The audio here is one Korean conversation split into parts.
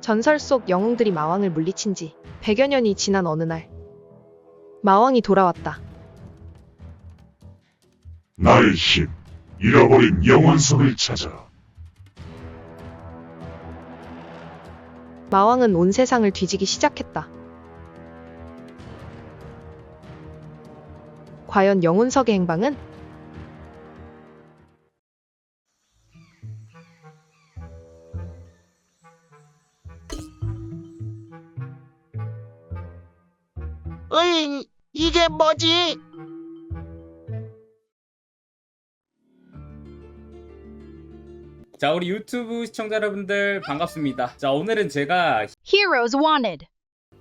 전설 속 영웅들이 마왕을 물리친 지 100여 년이 지난 어느 날 마왕이 돌아왔다. 나의 힘, 잃어버린 영혼석을 찾아. 마왕은 온 세상을 뒤지기 시작했다. 과연 영혼석의 행방은? 으잉, 이게 뭐지? 자 우리 유튜브 시청자 여러분들 반갑습니다 자 오늘은 제가 Heroes Wanted.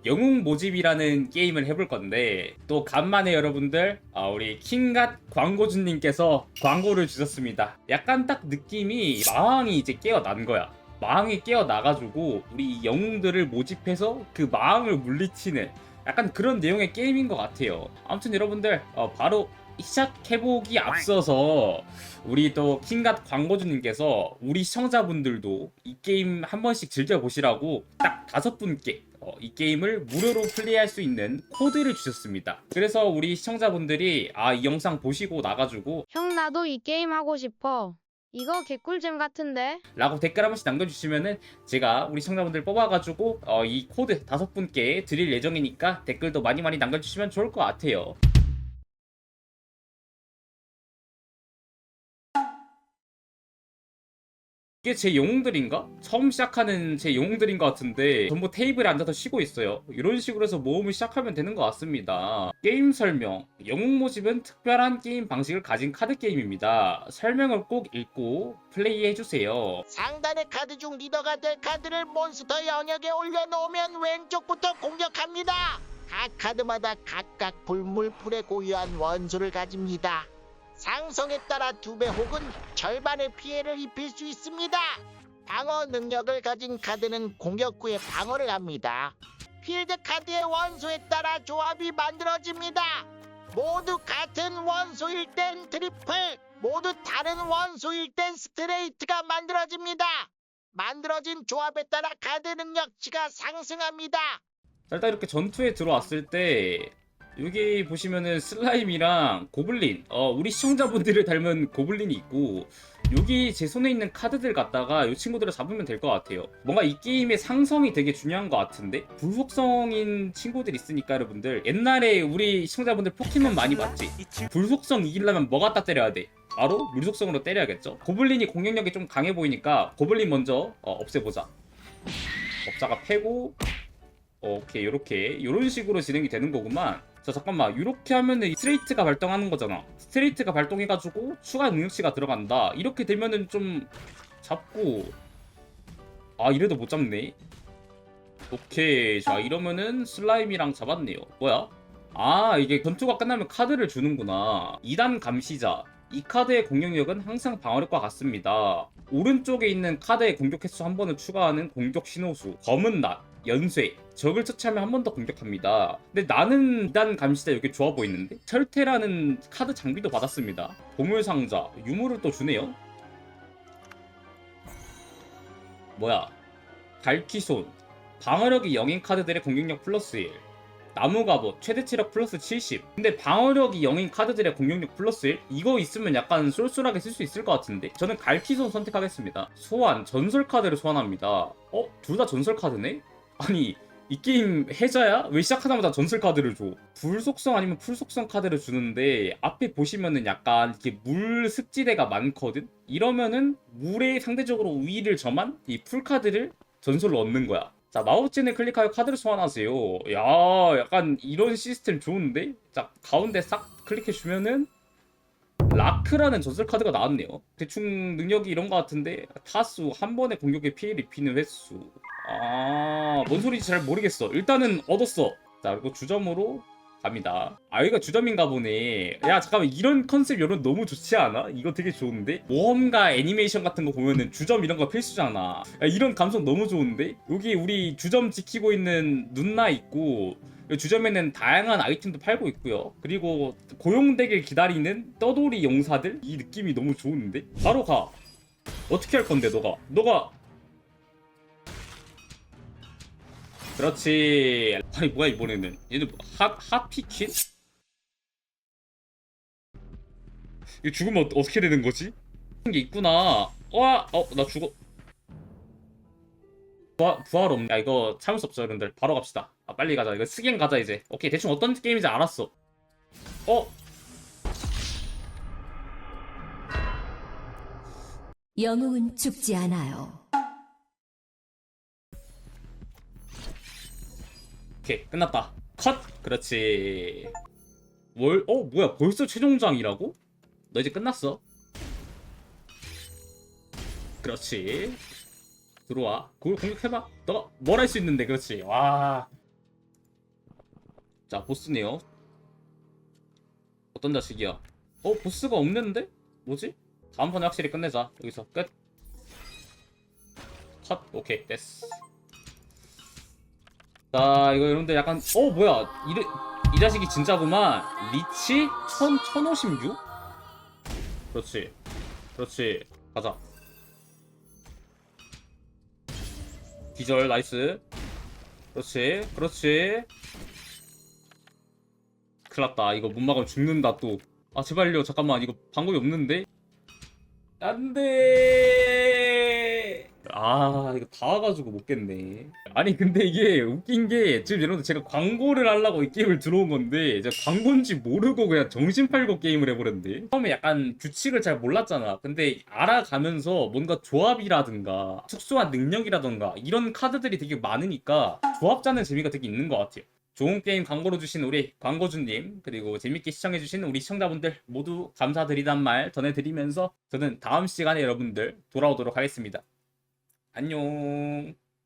영웅 모집이라는 게임을 해볼 건데 또 간만에 여러분들 아, 우리 킹갓 광고주님께서 광고를 주셨습니다 약간 딱 느낌이 마왕이 이제 깨어난 거야 마왕이 깨어나가지고 우리 이 영웅들을 모집해서 그 마왕을 물리치는 약간 그런 내용의 게임인 것 같아요 아무튼 여러분들 어, 바로 시작해보기 앞서서 우리 또 킹갓 광고주님께서 우리 시청자분들도 이 게임 한 번씩 즐겨보시라고 딱 다섯 분께 어, 이 게임을 무료로 플레이할 수 있는 코드를 주셨습니다. 그래서 우리 시청자분들이 아 이 영상 보시고 나가지고 형 나도 이 게임 하고 싶어. 이거 개꿀잼 같은데? 라고 댓글 한 번씩 남겨주시면은 제가 우리 시청자분들 뽑아가지고 어, 이 코드 다섯 분께 드릴 예정이니까 댓글도 많이 많이 남겨주시면 좋을 것 같아요. 이게 제 영웅들인가? 처음 시작하는 제 영웅들인 것 같은데 전부 테이블에 앉아서 쉬고 있어요. 이런 식으로 해서 모험을 시작하면 되는 것 같습니다. 게임 설명. 영웅 모집은 특별한 게임 방식을 가진 카드 게임입니다. 설명을 꼭 읽고 플레이해주세요. 상단의 카드 중 리더가 될 카드를 몬스터 영역에 올려놓으면 왼쪽부터 공격합니다. 각 카드마다 각각 불물풀에 고유한 원소를 가집니다. 상성에 따라 두 배 혹은 절반의 피해를 입힐 수 있습니다. 방어 능력을 가진 카드는 공격 후에 방어를 합니다. 필드 카드의 원소에 따라 조합이 만들어집니다. 모두 같은 원소일 땐 트리플, 모두 다른 원소일 땐 스트레이트가 만들어집니다. 만들어진 조합에 따라 카드 능력치가 상승합니다. 자, 일단 이렇게 전투에 들어왔을 때 여기 보시면은 슬라임이랑 고블린. 어 우리 시청자분들을 닮은 고블린이 있고 여기 제 손에 있는 카드들 갖다가 이 친구들을 잡으면 될 것 같아요. 뭔가 이 게임의 상성이 되게 중요한 것 같은데? 불속성인 친구들 있으니까 여러분들. 옛날에 우리 시청자분들 포켓몬 많이 봤지? 불속성 이기려면 뭐 갖다 때려야 돼? 바로 물속성으로 때려야겠죠? 고블린이 공격력이 좀 강해 보이니까 고블린 먼저 어, 없애보자. 법사가 패고 오케이 요렇게. 요런 식으로 진행이 되는 거구만. 자 잠깐만. 요렇게 하면은 스트레이트가 발동하는 거잖아. 스트레이트가 발동해가지고 추가 능력치가 들어간다. 이렇게 되면은 좀 잡고. 아 이래도 못 잡네. 오케이. 자 이러면은 슬라임이랑 잡았네요. 뭐야? 아 이게 전투가 끝나면 카드를 주는구나. 2단 감시자. 이 카드의 공격력은 항상 방어력과 같습니다. 오른쪽에 있는 카드의 공격 횟수 한 번을 추가하는 공격 신호수. 검은 낫 연쇄 적을 처치하면 한 번 더 공격합니다. 근데 나는 2단 감시자 여기 좋아 보이는데? 철퇴라는 카드 장비도 받았습니다. 보물상자 유물을 또 주네요. 뭐야? 갈키손 방어력이 0인 카드들의 공격력 플러스 1 나무갑옷 최대 체력 플러스 70 근데 방어력이 0인 카드들의 공격력 플러스 1 이거 있으면 약간 쏠쏠하게 쓸 수 있을 것 같은데? 저는 갈키손 선택하겠습니다. 소환 전설 카드를 소환합니다. 어? 둘 다 전설 카드네? 아니 이 게임 해자야? 왜 시작하자마자 전설 카드를 줘? 불속성 아니면 풀속성 카드를 주는데 앞에 보시면은 약간 이렇게 물 습지대가 많거든? 이러면은 물에 상대적으로 우위를 점한 이 풀 카드를 전설로 얻는 거야. 자 마우스진을 클릭하여 카드를 소환하세요. 야 약간 이런 시스템 좋은데? 자 가운데 싹 클릭해주면은 라크라는 전설 카드가 나왔네요. 대충 능력이 이런 것 같은데 타수 한 번에 공격에 피해를 입히는 횟수. 아, 뭔 소리인지 잘 모르겠어. 일단은 얻었어. 자, 그리고 주점으로 갑니다. 아, 여기가 주점인가 보네. 야, 잠깐만. 이런 컨셉 이런 너무 좋지 않아? 이거 되게 좋은데? 모험가 애니메이션 같은 거 보면은 주점 이런 거 필수잖아. 야, 이런 감성 너무 좋은데? 여기 우리 주점 지키고 있는 눈나 있고, 주점에는 다양한 아이템도 팔고 있고요. 그리고 고용되길 기다리는 떠돌이 용사들? 이 느낌이 너무 좋은데? 바로 가. 어떻게 할 건데, 너가? 너가 그렇지. 아니 뭐야 이번에는 얘는 뭐, 핫 핫피킨? 이거 죽으면 어, 어떻게 되는 거지? 그런 게 있구나. 와, 어, 나 죽어. 부활, 부활 없네. 야, 이거 참을 수 없어, 여러분들. 바로 갑시다. 아, 빨리 가자. 이거 스갱 가자, 이제. 오케이, 대충 어떤 게임인지 알았어. 어? 영웅은 죽지 않아요. 오케이, 끝났다. 컷! 그렇지. 뭘, 어, 뭐야, 벌써 최종장이라고? 너 이제 끝났어. 그렇지. 들어와. 그걸 공격해봐. 너가 뭘 할 수 있는데, 그렇지. 와. 자, 보스네요. 어떤 자식이야? 어, 보스가 없는데? 뭐지? 다음 판에 확실히 끝내자. 여기서 끝. 컷. 오케이, 됐어. 자, 이거 여러분들 약간, 어, 뭐야. 이, 이 자식이 진짜구만. 리치 1000, 1056? 그렇지. 그렇지. 가자. 기절, 나이스. 그렇지. 그렇지. 큰일 났다. 이거 못 막으면 죽는다, 또. 아, 제발요. 잠깐만. 이거 방법이 없는데? 안 돼. 아, 이거 다 와가지고 못 겠네. 아니, 근데 이게 웃긴 게, 지금 여러분들 제가 광고를 하려고 이 게임을 들어온 건데, 제가 광고인지 모르고 그냥 정신 팔고 게임을 해버렸네. 처음에 약간 규칙을 잘 몰랐잖아. 근데 알아가면서 뭔가 조합이라든가, 특수한 능력이라든가, 이런 카드들이 되게 많으니까, 조합 짜는 재미가 되게 있는 것 같아요. 좋은 게임 광고로 주신 우리 광고주님 그리고 재밌게 시청해주신 우리 시청자분들 모두 감사드리단 말 전해드리면서 저는 다음 시간에 여러분들 돌아오도록 하겠습니다. 안녕.